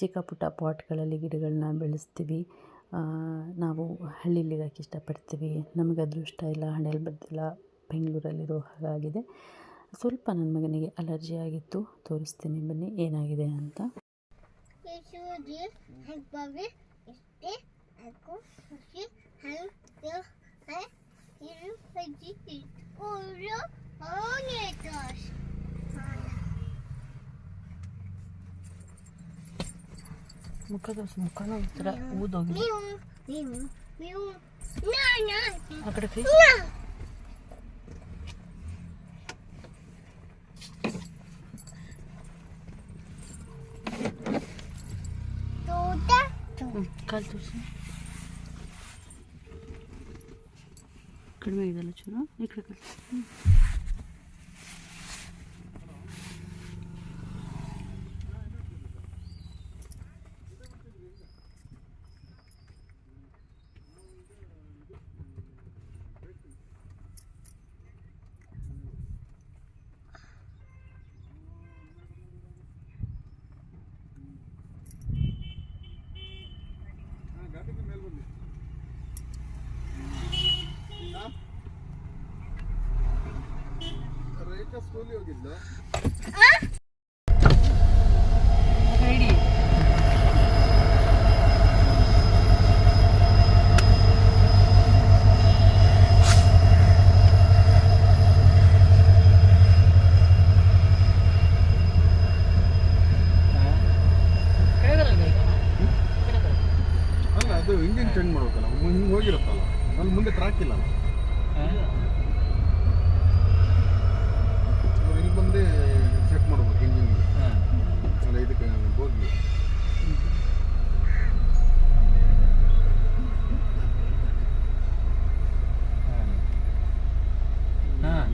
ಚಿಕ್ಕ ಪುಟ್ಟ ಪಾಟ್ಗಳಲ್ಲಿ ಗಿಡಗಳನ್ನ ಬೆಳೆಸ್ತೀವಿ. ನಾವು ಹಳ್ಳಿಯಲ್ಲಿ ಇರೋಕ್ಕೆ ಇಷ್ಟಪಡ್ತೀವಿ. ನಮಗೆ ಅದೃಷ್ಟ ಇಲ್ಲ ಹಣೆಯಲ್ಲಿ ಬರ್ತಿಲ್ಲ ಬೆಂಗಳೂರಲ್ಲಿರೋ ಹಾಗಾಗಿದೆ. ಸ್ವಲ್ಪ ನನ್ನ ಮಗನಿಗೆ ಅಲರ್ಜಿ ಆಗಿತ್ತು. ತೋರಿಸ್ತೀನಿ ಬನ್ನಿ, ಏನಾಗಿದೆ ಅಂತ. ಯಶೋದಿ ಹೆಬ್ಬಾವಿ ಇಷ್ಟೇ ಅಕ್ಕೂ ಖುಷಿ ಹಂಗೆ ಹೈ ಇರು ಹಜ್ಜಿ ಇಟ್ಕೊಳ್ಳೋ ಅವನೇತಾಶ್ ಮುಖದ ಮುಖನ ಒಂಥರ ಊದೋಗಿ ನೀವು ನೀವು ನೀವು ನಾ ನಾ ಆ ಕಡೆ ಕೈ ನಾ ತೋಟ ಹ್ಞೂ ಕಾಲು ತೋರಿಸಿ ಕಡಿಮೆ ಇದೆಲ್ಲ ಚೂರು ಈ ಕಡೆ ಕಾಲು ಹ್ಞೂ ಹಾ, ಘಾಟಿಗೆ ಮೇಲೆ ಬನ್ನಿ ಹಾ? ರೇಖಾ ಸ್ಕೂಲಿಗೆ ಹೋಗಿದ್ಲು ಅಲ್ಲ ಅದು ಇಂಜಿನ್ ಚೇಂಜ್ ಮಾಡ್ಬೇಕಲ್ಲ ಹಿಂಗೆ ಹೋಗಿರುತ್ತಲ್ಲ ಅಲ್ಲಿ ಮುಂದೆ ಟ್ರ್ಯಾಕ್ ಇಲ್ಲ ಅವ್ರು ಇಲ್ಲಿ ಬಂದು ಚೆಕ್ ಮಾಡ್ಬೇಕು ಇಂಜಿನ್ ಅಲ್ಲ ಇದಕ್ಕೆ ಹೋಗಿ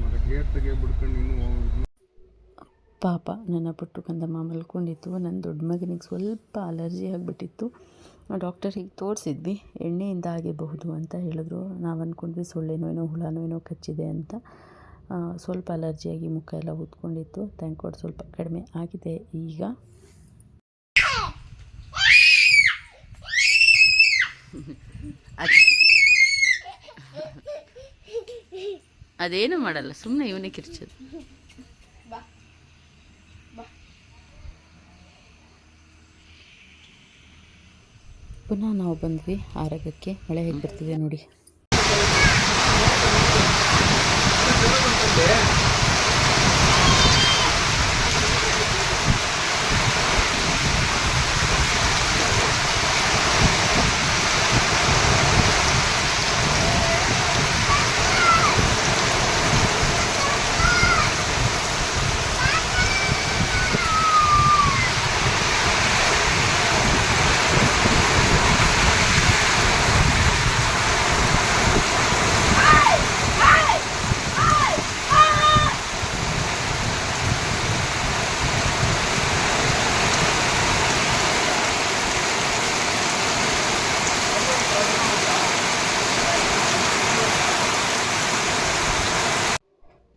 ಮತ್ತೆ ಗೇಟ್ ತೆಗೆ ಬಿಡ್ಕೊಂಡು ಇನ್ನೂ ಪಾಪ ನನ್ನ ಪುಟ್ಟು ಕಂದಮ್ಮ ಮಲ್ಕೊಂಡಿತ್ತು. ನನ್ನ ದೊಡ್ಡ ಮಗನಿಗೆ ಸ್ವಲ್ಪ ಅಲರ್ಜಿ ಆಗಿಬಿಟ್ಟಿತ್ತು. ಡಾಕ್ಟರಿಗೆ ತೋರಿಸಿದ್ವಿ, ಎಣ್ಣೆಯಿಂದ ಆಗಿರಬಹುದು ಅಂತ ಹೇಳಿದ್ರು. ನಾವು ಅಂದ್ಕೊಂಡ್ವಿ ಸೊಳ್ಳೆನೋ ಏನೋ ಹುಳನೋ ಏನೋ ಕಚ್ಚಿದೆ ಅಂತ. ಸ್ವಲ್ಪ ಅಲರ್ಜಿಯಾಗಿ ಮುಖ ಎಲ್ಲ ಊದ್ಕೊಂಡಿತ್ತು ಥ್ಯಾಂಕ್ ಗಾಡ್ ಸ್ವಲ್ಪ ಕಡಿಮೆ ಆಗಿದೆ ಈಗ. ಅದೇನು ಮಾಡಲ್ಲ ಸುಮ್ಮನೆ ಇವನೇ ಕಿರ್ಚೋದು. ಪುನಃ ನಾವು ಬಂದ್ವಿ. ಆರೋಗ್ಯಕ್ಕೆ ಮಳೆ ಹೇಗೆ ಬರ್ತಿದೆ ನೋಡಿ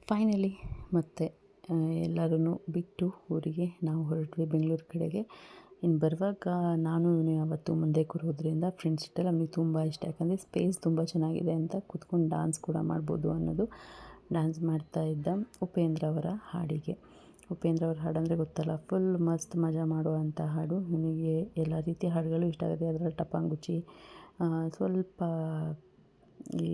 ಫೈನಲಿ ಮತ್ತೆ ಎಲ್ಲರೂ ಬಿಟ್ಟು ಊರಿಗೆ ನಾವು ಹೊರಟ್ವಿ ಕಡೆಗೆ ಇನ್ನು ಬರುವಾಗ ನಾನು, ಇವನು ಯಾವತ್ತೂ ಮುಂದೆ ಕೂರೋದ್ರಿಂದ ಫ್ರೆಂಡ್ಸ್ ಜೊತೆಲ್ಲ ನಮಗೆ ತುಂಬ ಇಷ್ಟ. ಯಾಕಂದರೆ ಸ್ಪೇಸ್ ತುಂಬ ಚೆನ್ನಾಗಿದೆ ಅಂತ ಕೂತ್ಕೊಂಡು ಡಾನ್ಸ್ ಕೂಡ ಮಾಡ್ಬೋದು ಅನ್ನೋದು ಡ್ಯಾನ್ಸ್ ಮಾಡ್ತಾ ಇದ್ದ ಉಪೇಂದ್ರ ಅವರ ಹಾಡಿಗೆ. ಉಪೇಂದ್ರ ಅವ್ರ ಹಾಡು ಅಂದರೆ ಗೊತ್ತಲ್ಲ ಫುಲ್ ಮಸ್ತ್ ಮಜಾ ಮಾಡುವಂಥ ಹಾಡು. ನನಗೆ ಎಲ್ಲ ರೀತಿಯ ಹಾಡುಗಳು ಇಷ್ಟ ಆಗುತ್ತೆ. ಅದರಲ್ಲಿ ಟಪಾಂಗುಚಿ ಸ್ವಲ್ಪ ಈ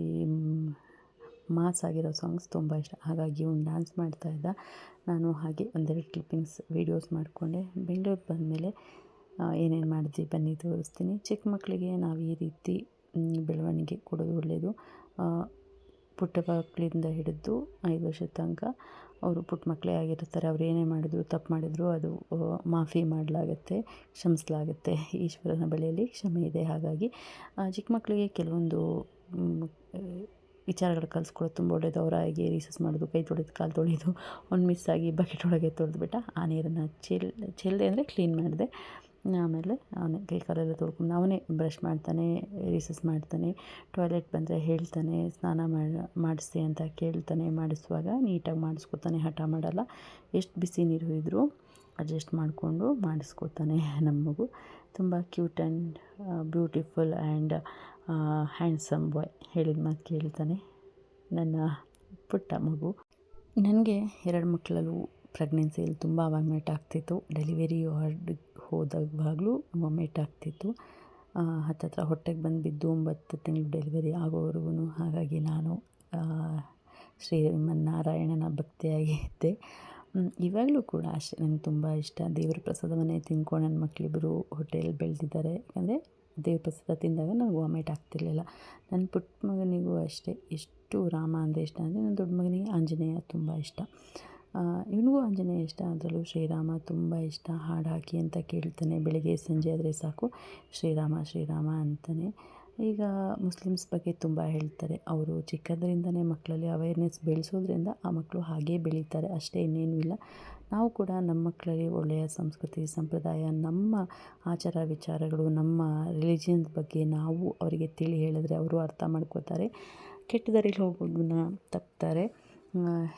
ಮಾಸ್ ಆಗಿರೋ ಸಾಂಗ್ಸ್ ತುಂಬ ಇಷ್ಟ. ಹಾಗಾಗಿ ಇವನು ಡ್ಯಾನ್ಸ್ ಮಾಡ್ತಾ ಇದ್ದ. ನಾನು ಹಾಗೆ ಒಂದೆರಡು ಕ್ಲಿಪ್ಪಿಂಗ್ಸ್ ವೀಡಿಯೋಸ್ ಮಾಡಿಕೊಂಡೆ. ಬೆಂಗಳೂರಿಗೆ ಬಂದಮೇಲೆ ಏನೇನು ಮಾಡಿದ್ವಿ ಬನ್ನಿ ತೋರಿಸ್ತೀನಿ. ಚಿಕ್ಕ ಮಕ್ಕಳಿಗೆ ನಾವು ಈ ರೀತಿ ಬೆಳವಣಿಗೆ ಕೊಡೋದು ಒಳ್ಳೆಯದು ಪುಟ್ಟ ಮಕ್ಕಳಿಂದ ಹಿಡಿದು ಐದು ವರ್ಷದ ತನಕ ಅವರು ಪುಟ್ಟ ಮಕ್ಕಳೇ ಆಗಿರ್ತಾರೆ. ಅವ್ರು ಏನೇ ಮಾಡಿದ್ರು, ತಪ್ಪು ಮಾಡಿದ್ರು, ಅದು ಮಾಫಿ ಮಾಡಲಾಗತ್ತೆ, ಕ್ಷಮಿಸಲಾಗತ್ತೆ. ಈಶ್ವರನ ಬಳಿಯಲ್ಲಿ ಕ್ಷಮೆ ಇದೆ. ಹಾಗಾಗಿ ಚಿಕ್ಕ ಮಕ್ಕಳಿಗೆ ಕೆಲವೊಂದು ವಿಚಾರಗಳು ಕಲಿಸ್ಕೊಳ್ಳೋದು ತುಂಬ ಒಳ್ಳೆಯದು ಅವರಾಗಿ ರೀಸಸ್ ಮಾಡೋದು, ಕೈ ತೊಳೆದು, ಕಾಲು ತೊಳೆಯೋದು ಒಂದು ಮಿಸ್ ಆಗಿ ಬಕೆಟ್ ಒಳಗೆ ತೊಳೆದ್ಬಿಟ್ಟ ಆ ನೀರನ್ನು ಚೆಲ್ ಚೆಲ್ಲದೆ ಅಂದರೆ ಕ್ಲೀನ್ ಮಾಡಿದೆ. ಆಮೇಲೆ ಅವನೇ ಕೈ ಕಾಲೆಲ್ಲ ತೊಳ್ಕೊಂಡು ಅವನೇ ಬ್ರಷ್ ಮಾಡ್ತಾನೆ ರೀಸಸ್ ಮಾಡ್ತಾನೆ ಟಾಯ್ಲೆಟ್ ಬಂದರೆ ಹೇಳ್ತಾನೆ, ಸ್ನಾನ ಮಾಡಿ ಮಾಡಿಸಿ ಅಂತ ಕೇಳ್ತಾನೆ. ಮಾಡಿಸುವಾಗ ನೀಟಾಗಿ ಮಾಡಿಸ್ಕೊತಾನೆ, ಹಠ ಮಾಡಲ್ಲ. ಎಷ್ಟು ಬಿಸಿ ನೀರು ಇದ್ದರೂ ಅಡ್ಜಸ್ಟ್ ಮಾಡಿಕೊಂಡು ಮಾಡಿಸ್ಕೊತಾನೆ ನಮ್ಮ ಮಗು. ತುಂಬ cute and beautiful and handsome boy ಹೇಳಿದ ಮಾತು ಕೇಳ್ತಾನೆ. ನನ್ನ ಪುಟ್ಟ ಮಗು. ನನಗೆ ಎರಡು ಮಕ್ಕಳಲ್ಲೂ ಪ್ರೆಗ್ನೆನ್ಸಿಯಲ್ಲಿ ತುಂಬ ವಾಮಿಟ್ ಆಗ್ತಿತ್ತು. ಡೆಲಿವರಿ ವಾರ್ಡ್ಗೆ ಹೋದಾಗಲೂ ವಾಮಿಟ್ ಆಗ್ತಿತ್ತು. ಹತ್ತತ್ರ ಹೊಟ್ಟೆಗೆ ಬಂದು ಬಿದ್ದು ಒಂಬತ್ತು ತಿಂಗಳು ಡೆಲಿವರಿ ಆಗೋವರೆಗೂ ಹಾಗಾಗಿ ನಾನು ಶ್ರೀಮನ್ನಾರಾಯಣನ ಭಕ್ತಿಯಾಗಿ ಇದ್ದೆ ಇವಾಗಲೂ ಕೂಡ ಅಷ್ಟೇ. ನಂಗೆ ತುಂಬ ಇಷ್ಟ. ದೇವ್ರ ಪ್ರಸಾದವನ್ನೇ ತಿಂದ್ಕೊಂಡು ನನ್ನ ಮಕ್ಕಳಿಬ್ಬರು ಹೋಟೆಲ್ ಬೆಳೆದಿದ್ದಾರೆ. ಯಾಕಂದರೆ ದೇವ್ರ ಪ್ರಸಾದ ತಿಂದಾಗ ನನಗೆ ವಾಮಿಟ್ ಆಗ್ತಿರ್ಲಿಲ್ಲ. ನನ್ನ ಪುಟ್ಟ ಮಗನಿಗೂ ಅಷ್ಟೇ. ಎಷ್ಟು ರಾಮ ಅಂದರೆ ಇಷ್ಟ ಅಂದರೆ ನನ್ನ ದೊಡ್ಡ ಮಗನಿಗೆ ಆಂಜನೇಯ ತುಂಬ ಇಷ್ಟ. ಇವನಿಗೂ ಆಂಜನೇಯ ಇಷ್ಟ. ಅದರಲ್ಲೂ ಶ್ರೀರಾಮ ತುಂಬ ಇಷ್ಟ. ಹಾಡು ಹಾಕಿ ಅಂತ ಕೇಳ್ತಾನೆ. ಬೆಳಗ್ಗೆ ಸಂಜೆ ಆದರೆ ಸಾಕು. ಶ್ರೀರಾಮ ಶ್ರೀರಾಮ ಅಂತಾನೆ. ಈಗ ಮುಸ್ಲಿಮ್ಸ್ ಬಗ್ಗೆ ತುಂಬ ಹೇಳ್ತಾರೆ. ಅವರು ಚಿಕ್ಕದ್ರಿಂದನೇ ಮಕ್ಕಳಲ್ಲಿ ಅವೇರ್ನೆಸ್ ಬೆಳೆಸೋದ್ರಿಂದ ಆ ಮಕ್ಕಳು ಹಾಗೇ ಬೆಳೀತಾರೆ. ಅಷ್ಟೇ ಇನ್ನೇನೂ ಇಲ್ಲ. ನಾವು ಕೂಡ ನಮ್ಮ ಮಕ್ಕಳಲ್ಲಿ ಒಳ್ಳೆಯ ಸಂಸ್ಕೃತಿ, ಸಂಪ್ರದಾಯ, ನಮ್ಮ ಆಚಾರ ವಿಚಾರಗಳು, ನಮ್ಮ ರಿಲಿಜಿಯನ್ಸ್ ಬಗ್ಗೆ ನಾವು ಅವರಿಗೆ ತಿಳಿ ಹೇಳಿದ್ರೆ ಅವರು ಅರ್ಥ ಮಾಡ್ಕೋತಾರೆ ಕೆಟ್ಟ ದಾರಿಲಿ ಹೋಗೋದನ್ನ ತಪ್ತಾರೆ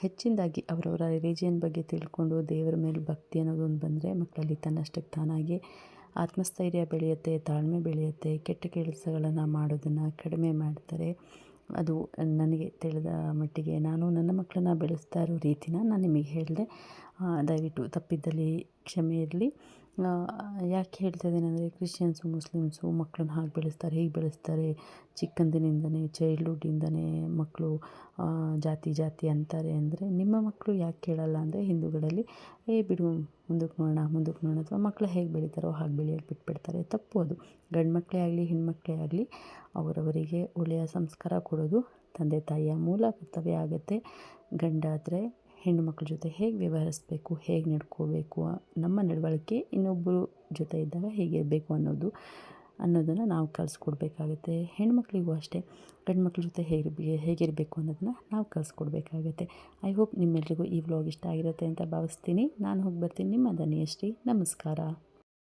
ಹೆಚ್ಚಿನದಾಗಿ ಅವರವರ ರಿಲಿಜಿಯನ್ ಬಗ್ಗೆ ತಿಳ್ಕೊಂಡು ದೇವರ ಮೇಲೆ ಭಕ್ತಿ ಅನ್ನೋದೊಂದು ಬಂದರೆ ಮಕ್ಕಳಲ್ಲಿ ತನ್ನಷ್ಟಕ್ಕೆ ತಾನಾಗಿ ಆತ್ಮಸ್ಥೈರ್ಯ ಬೆಳೆಯುತ್ತೆ, ತಾಳ್ಮೆ ಬೆಳೆಯುತ್ತೆ, ಕೆಟ್ಟ ಕೆಲಸಗಳನ್ನು ಮಾಡೋದನ್ನು ಕಡಿಮೆ ಮಾಡ್ತಾರೆ. ಅದು ನನಗೆ ತಿಳಿದ ಮಟ್ಟಿಗೆ ನಾನು ನನ್ನ ಮಕ್ಕಳನ್ನ ಬೆಳೆಸ್ತಾ ಇರೋ ರೀತಿನ ನಾನು ನಿಮಗೆ ಹೇಳಿದೆ. ದಯವಿಟ್ಟು ತಪ್ಪಿದ್ದಲ್ಲಿ ಕ್ಷಮೆ ಇರಲಿ ಯಾಕೆ ಹೇಳ್ತಾ ಇದ್ದೀನಿ ಅಂದರೆ ಕ್ರಿಶ್ಚಿಯನ್ಸು, ಮುಸ್ಲಿಮ್ಸು ಮಕ್ಕಳನ್ನ ಹಾಗೆ ಬೆಳೆಸ್ತಾರೆ, ಹೀಗೆ ಬೆಳೆಸ್ತಾರೆ. ಚಿಕ್ಕಂದಿನಿಂದನೇ ಚೈಲ್ಡ್ಹುಡ್ಡಿಂದನೇ ಮಕ್ಕಳು ಜಾತಿ ಜಾತಿ ಅಂತಾರೆ ಅಂದರೆ ನಿಮ್ಮ ಮಕ್ಕಳು ಯಾಕೆ ಕೇಳಲ್ಲ ಅಂದರೆ ಹಿಂದೂಗಳಲ್ಲಿ, ಏ ಬಿಡು, ಮುಂದಕ್ಕೆ ನೋಡೋಣ ಮುಂದಕ್ಕೆ ನೋಡೋಣ ಅಥವಾ ಮಕ್ಕಳು ಹೇಗೆ ಬೆಳೀತಾರೋ ಹಾಗೆ ಬೆಳೆಯೋಕೆ ಬಿಟ್ಬಿಡ್ತಾರೆ. ತಪ್ಪು ಅದು. ಗಂಡು ಮಕ್ಕಳೇ ಆಗಲಿ ಹೆಣ್ಮಕ್ಳೇ ಆಗಲಿ, ಅವರವರಿಗೆ ಒಳ್ಳೆಯ ಸಂಸ್ಕಾರ ಕೊಡೋದು ತಂದೆ ತಾಯಿಯ ಮೂಲ ಕರ್ತವ್ಯ ಆಗುತ್ತೆ. ಗಂಡಾದರೆ ಹೆಣ್ಣು ಮಕ್ಕಳ ಜೊತೆ ಹೇಗೆ ವ್ಯವಹರಿಸಬೇಕು, ಹೇಗೆ ನಡ್ಕೋಬೇಕು, ನಮ್ಮ ನಡವಳಿಕೆ ಇನ್ನೊಬ್ಬರು ಜೊತೆ ಇದ್ದಾಗ ಹೇಗಿರಬೇಕು ಅನ್ನೋದು, ಅನ್ನೋದನ್ನು ನಾವು ಕಲಿಸ್ಕೊಡ್ಬೇಕಾಗತ್ತೆ. ಹೆಣ್ಮಕ್ಳಿಗೂ ಅಷ್ಟೇ ಗಂಡು ಮಕ್ಳ ಜೊತೆ ಹೇಗೆ ಹೇಗಿರಬೇಕು ಅನ್ನೋದನ್ನ ನಾವು ಕಲಿಸ್ಕೊಡ್ಬೇಕಾಗತ್ತೆ. ಐ ಹೋಪ್ ನಿಮ್ಮೆಲ್ರಿಗೂ ಈ ವ್ಲಾಗ್ ಇಷ್ಟ ಆಗಿರುತ್ತೆ ಅಂತ ಭಾವಿಸ್ತೀನಿ. ನಾನು ಹೋಗಿ ಬರ್ತೀನಿ, ನಿಮ್ಮ ಧನಿಯಶ್ರೀ. ನಮಸ್ಕಾರ.